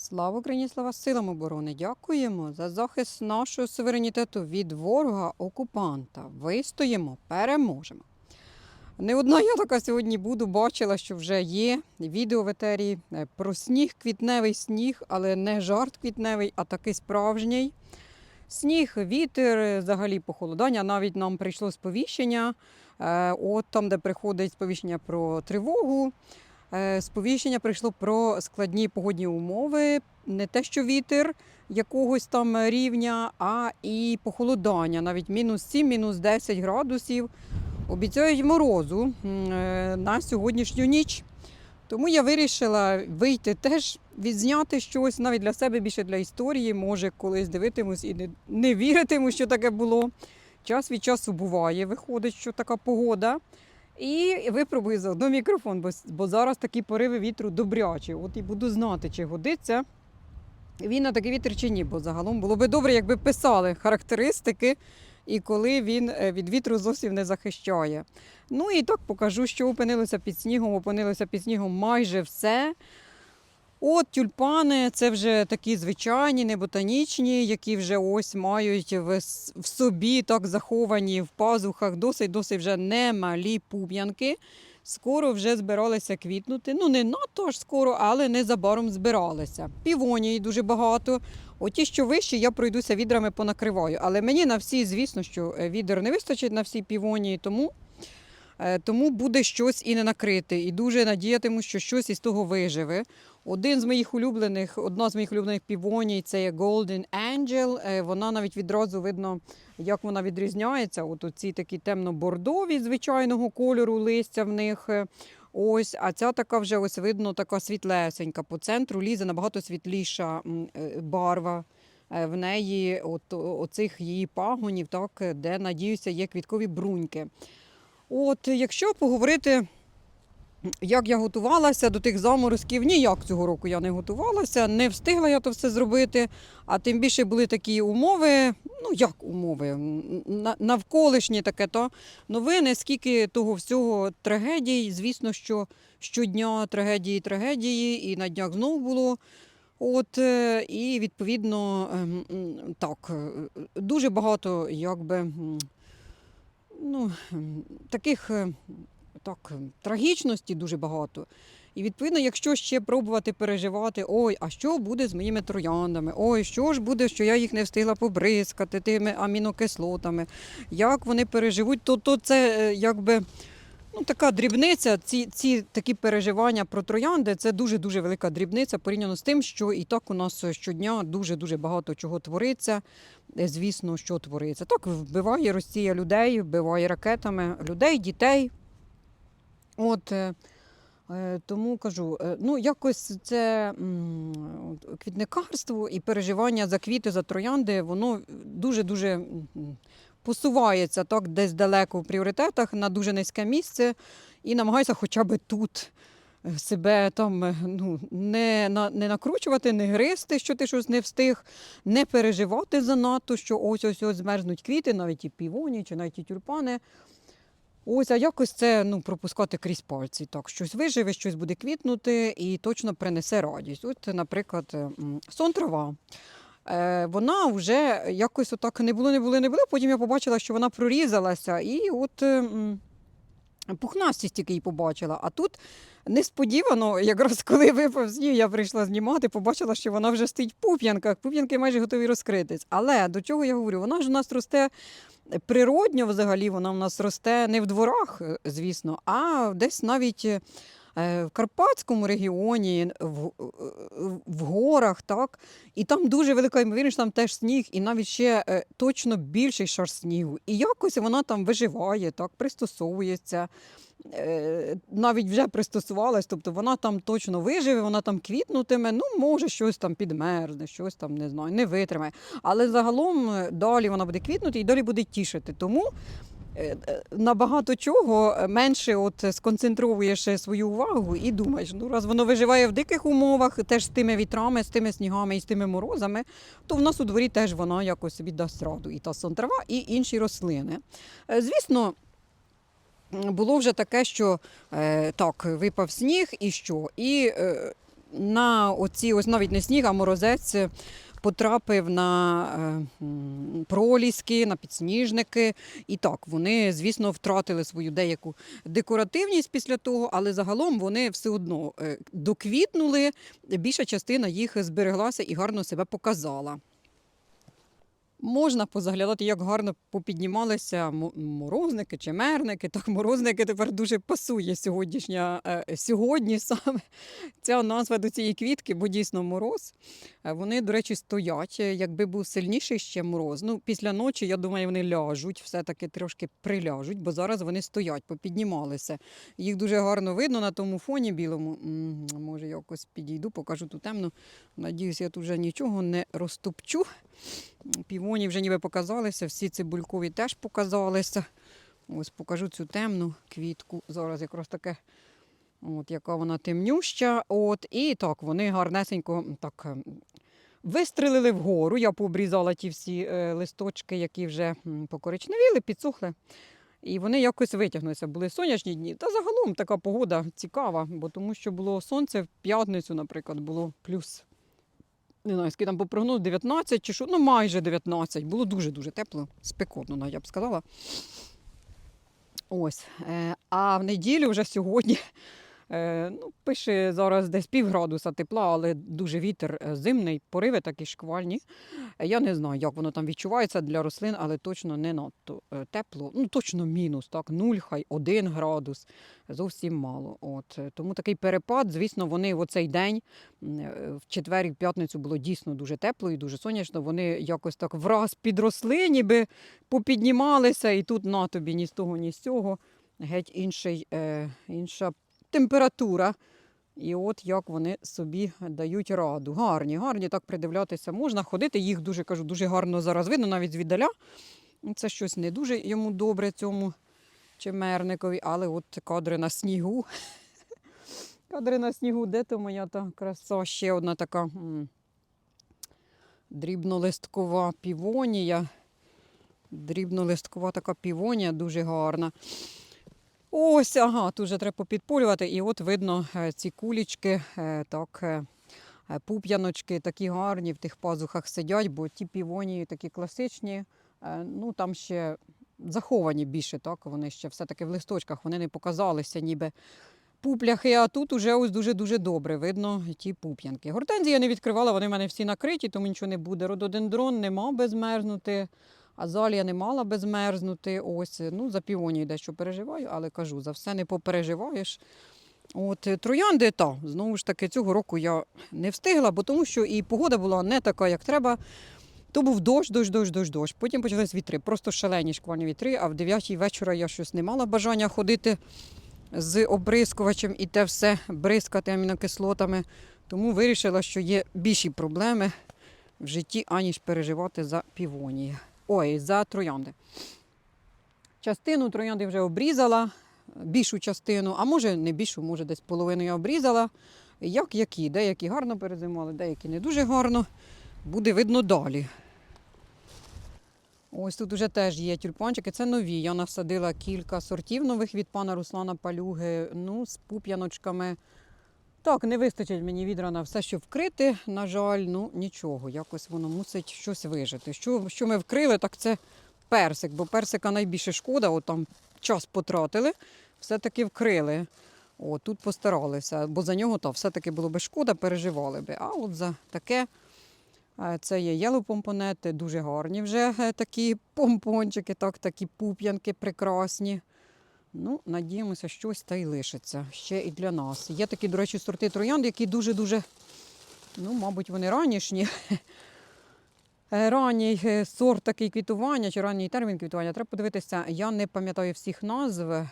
Слава Україні, слава силам оборони! Дякуємо за захист нашого суверенітету від ворога окупанта. Вистоїмо, переможемо. Не одна я така сьогодні буду, бачила, що вже є відео в етері е, про сніг, квітневий сніг, але не жарт квітневий, а такий справжній. Сніг, вітер, е, взагалі похолодання. Навіть нам прийшло сповіщення. е, От там, де приходить сповіщення про тривогу. Е, Сповіщення прийшло про складні погодні умови, не те, що вітер якогось там рівня, а і похолодання, навіть мінус 7, мінус 10 градусів. Обіцяють морозу е, на сьогоднішню ніч. Тому я вирішила вийти теж, відзняти щось навіть для себе більше для історії. Може, колись дивитимусь і не, не віритиму, що таке було. Час від часу буває, виходить, що така погода. І випробую заодно мікрофон, бо, бо зараз такі пориви вітру добрячі. От і буду знати, чи годиться він на такий вітер чи ні. Бо загалом було би добре, якби писали характеристики, і коли він е, від вітру зовсім не захищає. Ну і так покажу, що опинилося під снігом. Опинилося під снігом майже все. От тюльпани це вже такі звичайні, не ботанічні, які вже ось мають в, собі так заховані в пазухах досить досить вже немалі пуп'янки. Скоро вже збиралися квітнути. Ну, не надто аж скоро, але незабаром збиралися. Півонії дуже багато. Оті, що вищі, я пройдуся відрами понакриваю. Але мені на всі, звісно, що е, відер не вистачить на всі півонії, тому, тому буде щось і не накрити. І дуже надіятиму, що щось із того виживе. Один з моїх улюблених, одна з моїх улюблених півоній це є Golden Angel. Е, Вона навіть відразу видно, як вона відрізняється. От ці такі темно-бордові звичайного кольору листя в них. е, Ось, а ця така вже ось видно, така світлесенька. По центру лізе набагато світліша е, барва. е, В неї от, оцих її пагонів, так, е, де, надіюся, є квіткові бруньки. От, якщо поговорити як я готувалася до тих заморозків, ніяк цього року я не готувалася, не встигла я то все зробити. А тим більше були такі умови, ну як умови, навколишні таке то новини, скільки того всього трагедій. Звісно, що щодня трагедії, трагедії, і на днях знову було. От е, і відповідно ем, так, е, дуже багато якби ну, таких е, так, трагічності дуже багато. І відповідно, якщо ще пробувати переживати, ой, а що буде з моїми трояндами? Ой, що ж буде, що я їх не встигла побризкати тими амінокислотами, як вони переживуть, то, то це е, якби. Ну, така дрібниця, ці, ці такі переживання про троянди це дуже-дуже велика дрібниця порівняно з тим, що і так у нас щодня дуже-дуже багато чого твориться. Е, Звісно, що твориться. Так вбиває Росія людей, вбиває ракетами людей, дітей. От, е, е, тому кажу, ну якось це квітникарство і переживання за квіти, за троянди, воно дуже-дуже посувається так, десь далеко в пріоритетах на дуже низьке місце і намагаюся хоча б тут. е, Себе там е, ну, не, на, не накручувати, не гризти, що ти щось не встиг, не переживати занадто, що ось ось змерзнуть квіти, навіть і півоні, чи навіть і тюльпани. Ось, а якось це ну, пропускати крізь пальці. Так, щось виживе, щось буде квітнути і точно принесе радість. От, наприклад, сон трава. Е, Вона вже якось отак не було, не було, не було. Потім я побачила, що вона прорізалася, і от е, пухнастість тільки її побачила. А тут несподівано, якраз коли випав сніг, я прийшла знімати, побачила, що вона вже стоїть в пуп'янках. Пуп'янки майже готові розкритись. Але до чого я говорю? Вона ж у нас росте природньо взагалі вона в нас росте не в дворах, е, звісно, а десь навіть в Карпатському регіоні, в, е, в горах, так. І там дуже велика ймовірність, там теж сніг, і навіть ще е, точно більший шар снігу. І якось вона там виживає, так, пристосовується. е, Навіть вже пристосувалась, тобто вона там точно виживе, вона там квітнутиме, ну, може, щось там підмерзне, щось там не знаю, не витримає. Але загалом е, далі вона буде квітнути і далі буде тішити. Тому е, е, на багато чого е, менше от сконцентровуєш е, свою увагу і думаєш, ну раз воно виживає в диких умовах, теж з тими вітрами, з тими снігами і з тими морозами, то в нас у дворі теж вона якось собі дасть раду. І та сонтрава, і інші рослини. Звісно. Було вже таке, що е, так, випав сніг, і що? І е, на оці, ось навіть не сніг, а морозець потрапив на е, проліски, на підсніжники. І так, вони, звісно, втратили свою деяку декоративність після того, але загалом вони все одно е, доквітнули. Більша частина їх збереглася і гарно себе показала. Можна позаглядати, як гарно попіднімалися морозники чи мерники. Так, морозники тепер дуже пасує сьогоднішня, е, сьогодні саме ця назва до цієї квітки, бо дійсно мороз. Е, Вони, до речі, стоять. Е, Якби був сильніший ще мороз. Ну, після ночі, я думаю, вони ляжуть, все-таки трошки приляжуть, бо зараз вони стоять, попіднімалися. Їх дуже гарно видно на тому фоні білому. Може, якось підійду, покажу ту темну. Надіюсь, я тут вже нічого не розтопчу. Півоні вже ніби показалися, всі цибулькові теж показалися. Ось покажу цю темну квітку. Зараз якраз таке, от, яка вона темнюща. От, і так, вони гарнесенько так, ем, вистрелили вгору. Я пообрізала ті всі е, листочки, які вже покоричневіли, підсохли. І вони якось витягнулися. Були сонячні дні. Та загалом така погода цікава, бо тому що було сонце в п'ятницю, наприклад, було плюс не знаю, скільки там по прогнозу 19 чи що, ну майже 19. Було дуже-дуже тепло, спекотно, навіть я б сказала. Ось. Е, а в неділю вже сьогодні ну, пише зараз десь пів градуса тепла, але дуже вітер е, зимний, пориви такі шквальні. Е, Я не знаю, як воно там відчувається для рослин, але точно не надто е, тепло. Ну, точно мінус, так, 0, хай 1 градус. Зовсім мало. От. е, Тому такий перепад, звісно, вони в оцей день е, В четвер і в п'ятницю було дійсно дуже тепло і дуже сонячно. Вони якось так враз підросли, ніби попіднімалися, і тут на тобі ні з того, ні з цього. Геть інший, е, інша температура. І от як вони собі дають раду. Гарні, гарні, так придивлятися можна. Ходити їх дуже кажу, дуже гарно зараз видно, навіть звіддаля. Це щось не дуже йому добре цьому чимерникові, але от кадри на снігу. Кадри на снігу, де то моя та краса? Ще одна така дрібнолисткова півонія. Дрібнолисткова така півонія, дуже гарна. Ось, ага, тут вже треба попідпулювати. І от видно е, ці кулічки, е, так, е, пуп'яночки такі гарні в тих пазухах сидять, бо ті півонії такі класичні, ну там ще заховані більше, так, вони ще все-таки в листочках, вони не показалися ніби пупляхи, а тут уже ось дуже-дуже добре видно ті пуп'янки. Гортензії я не відкривала, вони в мене всі накриті, тому нічого не буде. Рододендрон не мав би змерзнути, азалія не мала би змерзнути. Ось, ну, за півонію дещо переживаю, але кажу, за все не попереживаєш. От е, троянди, та, знову ж таки, цього року я не встигла, бо тому що і погода була не така, як треба. То був дощ, дощ, дощ, дощ, дощ. Потім почались вітри, просто шалені шквальні вітри, а в 9 вечора я щось не мала бажання ходити з обрискувачем і те все бризкати амінокислотами. Тому вирішила, що є більші проблеми в житті, аніж переживати за півонії. Ой, за троянди. Частину троянди вже обрізала, більшу частину, а може не більшу, може десь половину я обрізала. Як які, деякі гарно перезимували, деякі не дуже гарно. Буде видно далі. Ось тут уже теж є тюльпанчики, це нові. Я насадила кілька сортів нових від пана Руслана Палюги, ну, з пуп'яночками. Так, не вистачить мені відра на все, що вкрити. На жаль, ну нічого, якось воно мусить щось вижити. Що, що ми вкрили, так це персик, бо персика найбільше шкода, от там час потратили, все-таки вкрили. О, тут постаралися, бо за нього то все-таки було би шкода, переживали би. А от за таке е, це є єлопомпонети, дуже гарні вже е, такі помпончики, так, такі пуп'янки прекрасні. Ну, надіємося, щось та й лишиться ще і для нас. Є такі, до речі, сорти троянд, які дуже-дуже, ну, мабуть, вони ранішні. Е, Ранній е, сорт такий квітування чи ранній термін квітування. Треба подивитися, я не пам'ятаю всіх назв.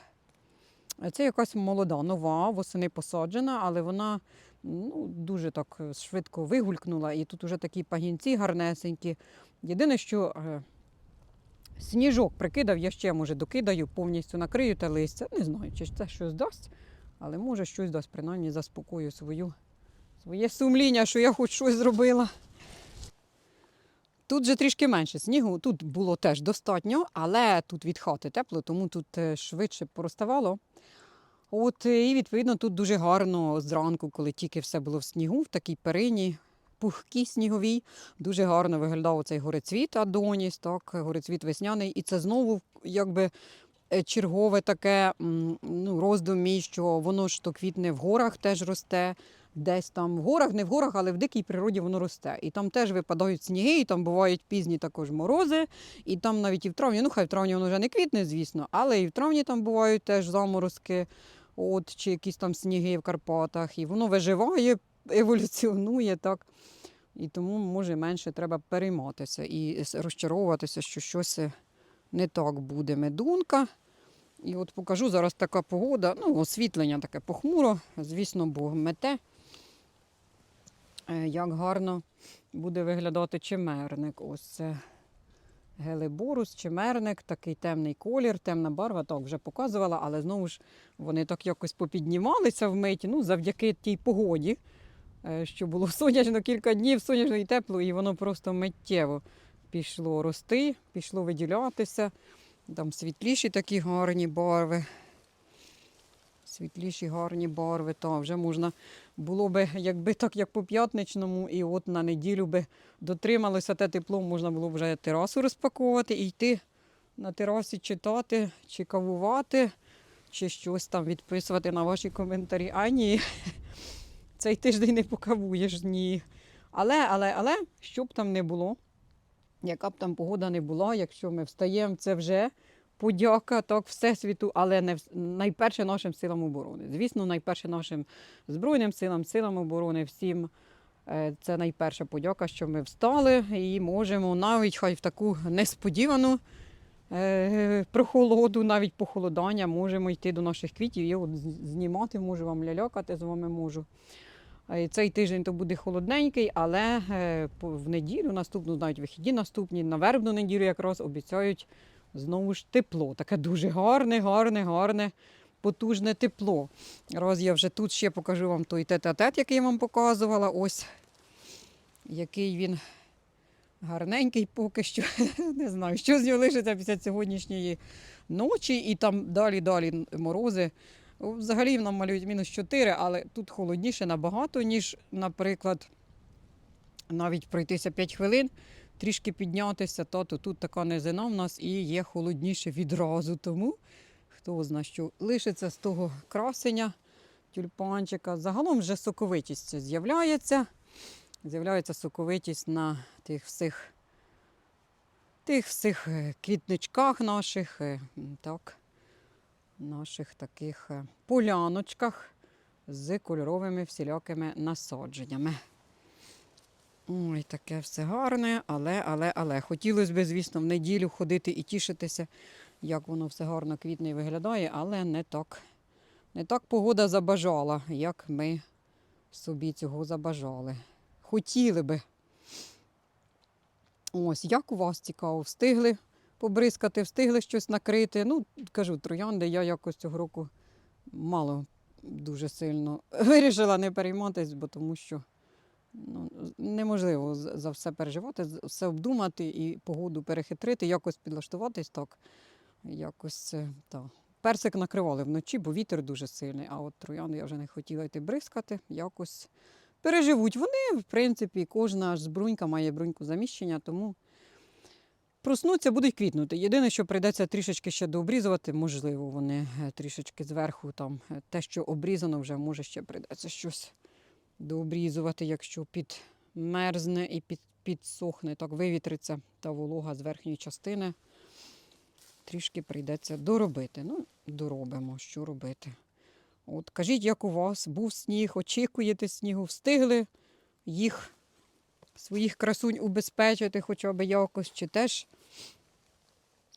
Це якась молода, нова, восени посаджена, але вона ну, дуже так швидко вигулькнула. І тут вже такі пагінці гарнесенькі. Єдине, що е, сніжок прикидав, я ще може докидаю, повністю накрию та листя. Не знаю, чи це щось дасть, але може щось дасть, принаймні заспокою свою, своє сумління, що я хоч щось зробила. Тут же трішки менше снігу, тут було теж достатньо, але тут від хати тепло, тому тут е, швидше пороставало. От е, і відповідно тут дуже гарно зранку, коли тільки все було в снігу, в такій перині, пухкій сніговій, дуже гарно виглядав цей горецвіт Адоніс, так, горецвіт весняний. І це знову якби е, чергове таке ну, роздум мій, що воно ж то квітне в горах теж росте. Десь там в горах, не в горах, але в дикій природі воно росте. І там теж випадають сніги, і там бувають пізні також морози. І там навіть і в травні, ну хай в травні воно вже не квітне, звісно, але і в травні там бувають теж заморозки, от, чи якісь там сніги в Карпатах. І воно виживає, еволюціонує так. І тому, може, менше треба перейматися і розчаровуватися, що щось е, не так буде. Медунка. І от покажу зараз така погода, ну, освітлення таке похмуро, звісно, бо мете. Е, Як гарно буде виглядати чимерник. Ось це гелеборус, чимерник, такий темний колір, темна барва, так вже показувала, але знову ж вони так якось попіднімалися вмить, ну, завдяки тій погоді, що було сонячно кілька днів, сонячно і тепло, і воно просто миттєво пішло рости, пішло виділятися. Там світліші такі гарні барви. Світліші гарні барви, та вже можна було би, якби так, як по п'ятничному, і от на неділю би дотрималося те тепло, можна було б вже терасу розпаковувати і йти на терасі читати, чи кавувати, чи щось там відписувати на ваші коментарі. А ні, цей тиждень не покавуєш, ні. Але, але, але, що б там не було, яка б там погода не була, якщо ми встаємо, це вже подяка так Всесвіту, але не найперше нашим силам оборони. Звісно, найперше нашим Збройним силам, силам оборони, всім. е, Це найперша подяка, що ми встали і можемо навіть хай в таку несподівану е, прохолоду, навіть похолодання, можемо йти до наших квітів. Я от знімати можу вам лялякати з вами можу. Е, Цей тиждень то буде холодненький, але е, в неділю, наступну, навіть вихідні наступні, на вербну неділю якраз обіцяють знову ж тепло. Таке дуже гарне, гарне, гарне, потужне тепло. Раз я вже тут ще покажу вам той тет-а-тет, який я вам показувала. Ось який він гарненький поки що. Не знаю, що з нього лишиться після сьогоднішньої ночі, і там далі-далі морози. Взагалі нам малюють мінус 4, але тут холодніше набагато, ніж, наприклад, навіть пройтися 5 хвилин, трішки піднятися, то тут така низина в нас і є холодніше відразу. Тому хто знає, що лишиться з того красення тюльпанчика. Загалом вже соковитість з'являється. З'являється соковитість на тих всіх, тих всіх е, квітничках наших, е, так, наших таких е, поляночках з кольоровими всілякими насадженнями. Ой, таке все гарне, але, але, але. Хотілося б, звісно, в неділю ходити і тішитися, як воно все гарно квітне і виглядає, але не так. Не так погода забажала, як ми собі цього забажали. Хотіли би. Ось, як у вас цікаво, встигли побризкати, встигли щось накрити. Ну, кажу, троянди я якось цього року мало дуже сильно вирішила не перейматись, бо тому що ну, неможливо за все переживати, все обдумати і погоду перехитрити, якось підлаштуватись так. Якось е, та. Персик накривали вночі, бо вітер дуже сильний, а от троянди я вже не хотіла йти бризкати. Якось переживуть. Вони, в принципі, кожна ж брунька має бруньку заміщення, тому проснуться, будуть квітнути. Єдине, що прийдеться трішечки ще дообрізувати, можливо, вони е, трішечки зверху там е, те, що обрізано, вже може ще прийдеться щось дообрізувати, якщо підмерзне і під, підсохне, так вивітриться та волога з верхньої частини. Трішки прийдеться доробити. Ну, доробимо, що робити. От кажіть, як у вас був сніг, очікуєте снігу, встигли їх, своїх красунь убезпечити хоча б якось, чи теж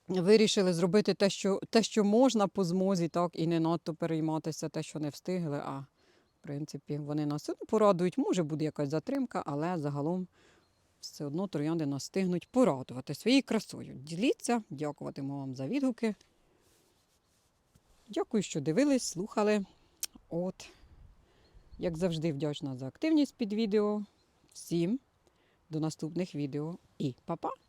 вирішили зробити те, що, те, що можна по змозі, так, і не надто перейматися те, що не встигли. А в принципі, вони нас порадують, може буде якась затримка, але загалом все одно троянди нас стигнуть порадувати своєю красою. Діліться, дякуватиму вам за відгуки. Дякую, що дивились, слухали. От, як завжди, вдячна за активність під відео. Всім до наступних відео і па-па!